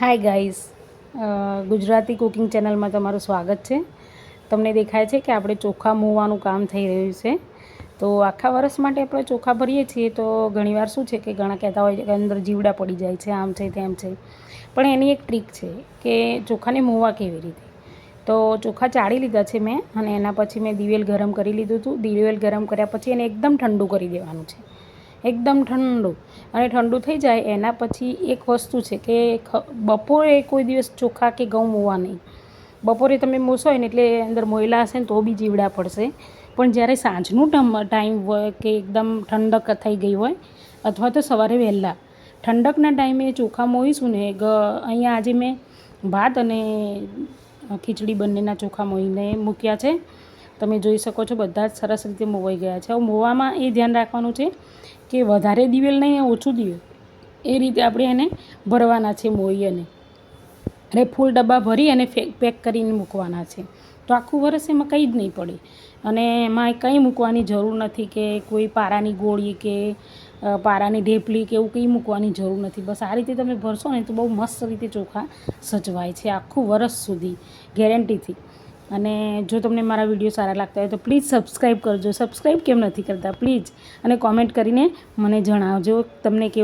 Hi guys Gujarati cooking ચેનલમાં તમારું સ્વાગત છે. તમને દેખાય છે કે આપણે ચોખા મોવાનું કામ થઈ રહ્યું છે. તો આખા વર્ષ માટે આપણે ચોખા ભરીએ છીએ તો ઘણીવાર શું છે કે ઘણા કહેતા હોય છે કે અંદર જીવડા પડી જાય છે, આમ છે, તેમ છે. પણ એની એક ટ્રીક છે કે ચોખાને મોવા કેવી રીતે? તો ચોખા ચાળી લીધા છે મેં અને એના પછી મેં દિવેલ ગરમ કરી લીધું હતું. દિવેલ ગરમ કર્યા પછી એને એકદમ ઠંડુ કરી દેવાનું છે. એકદમ ઠંડુ. અને ઠંડુ થઈ જાય એના પછી એક વસ્તુ છે કે બપોરે કોઈ દિવસ ચોખા કે ઘઉં મોવા નહીં. બપોરે તમે મોસો ને એટલે અંદર મોયલા હશે ને તો બી જીવડા પડશે. પણ જ્યારે સાંજનું ટાઈમ હોય કે એકદમ ઠંડક થઈ ગઈ હોય, અથવા તો સવારે વહેલા, ઠંડકના ટાઈમે ચોખા મોઈશું ને અહીંયા આજે મેં ભાત અને ખીચડી બંનેના ચોખા મોઈને મૂક્યા છે. તમે જોઈ શકો છો બધા જ સરસ રીતે મોવાઈ ગયા છે. હવે મોવામાં એ ધ્યાન રાખવાનું છે કે વધારે દિવેલ નહીં ઓછું દિવેલ. એ રીતે આપણે એને ભરવાના છે મોઈ અને ફૂલ ડબ્બા ભરી અને પેક કરીને મૂકવાના છે. તો આખું વરસ એમાં કંઈ જ નહીં પડે. અને એમાં કંઈ મૂકવાની જરૂર નથી કે કોઈ પારાની ગોળી કે પારાની ઢેપલી કે એવું કંઈ મૂકવાની જરૂર નથી. બસ આ રીતે તમે ભરશો ને તો બહુ મસ્ત રીતે ચોખા સચવાય છે આખું વરસ સુધી, ગેરંટીથી. અને જો તમને મારા વીડિયો સારા લાગતા હોય તો પ્લીઝ સબસ્ક્રાઈબ કરજો. સબસ્ક્રાઈબ કેમ નથી કરતા? પ્લીઝ. અને કોમેન્ટ કરીને મને જણાવજો તમને કેવું